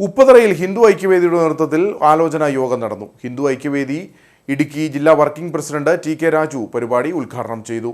ഉപ്പതറയിൽ ഹിന്ദു ഐക്യവേദിയുടെ നേതൃത്വത്തിൽ ആലോചനാ യോഗം നടന്നു. ഹിന്ദു ഐക്യവേദി ഇടുക്കി ജില്ലാ working president T K Raju പരിപാടി ഉദ്ഘാടനം ചെയ്തു.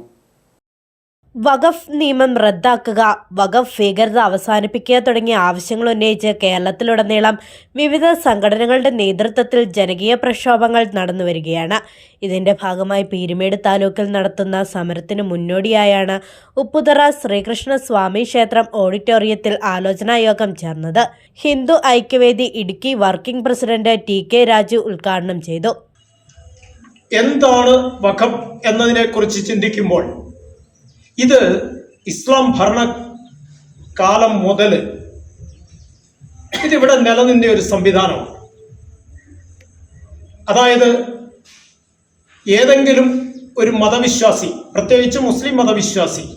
വഖഫ് നിയമം റദ്ദാക്കുക വഖഫ് ഭീകരത അവസാനിപ്പിക്കുക തുടങ്ങിയ ആവശ്യങ്ങൾ ഉന്നയിച്ച് കേരളത്തിലുടനീളം വിവിധ സംഘടനകളുടെ നേതൃത്വത്തിൽ ജനകീയ പ്രക്ഷോഭങ്ങൾ നടന്നു വരികയാണ്. ഇതിന്റെ ഭാഗമായി പീരുമേട് താലൂക്കിൽ നടത്തുന്ന സമരത്തിന് മുന്നോടിയായാണ് ഉപ്പുതറ ശ്രീകൃഷ്ണ സ്വാമി ക്ഷേത്രം ഓഡിറ്റോറിയത്തിൽ ആലോചനാ യോഗം ചേർന്നത്. Hindu Aikyavedi Idukki working president T K Raju ഉദ്ഘാടനം ചെയ്തു. എന്താണ് വഖഫ് എന്നതിനെക്കുറിച്ച് ചിന്തിക്കുമ്പോൾ ഇത് ഇസ്ലാം ഭരണ കാലം മുതൽ ഇതിവിടെ നിലനിന്ന ഒരു സംവിധാനമാണ്. അതായത് ഏതെങ്കിലും ഒരു മതവിശ്വാസി പ്രത്യേകിച്ച് മുസ്ലിം മതവിശ്വാസി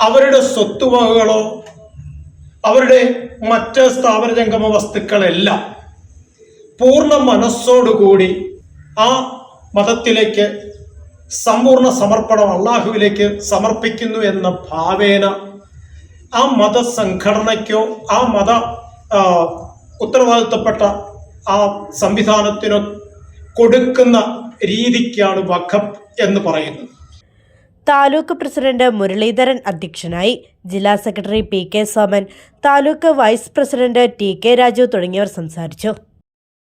അവരുടെ സ്വത്തുവകകളോ അവരുടെ മറ്റ് സ്ഥാപനജംഗമ വസ്തുക്കളെല്ലാം പൂർണ മനസ്സോടുകൂടി ആ മതത്തിലേക്ക് സമ്പൂർണ സമർപ്പണം അള്ളാഹുവിലേക്ക് സമർപ്പിക്കുന്നു എന്ന ഭാവേന ആ മതസംഘടനയ്ക്കോ ആ മത ഉത്തരവാദിത്തപ്പെട്ട ആ സംവിധാനത്തിനോ കൊടുക്കുന്ന രീതിക്കാണ് വഖഫ് എന്ന് പറയുന്നത്. താലൂക്ക് പ്രസിഡന്റ് മുരളീധരൻ അധ്യക്ഷനായി ജില്ലാ secretary P K Soman taluk vice president T K Raju തുടങ്ങിയവർ സംസാരിച്ചു.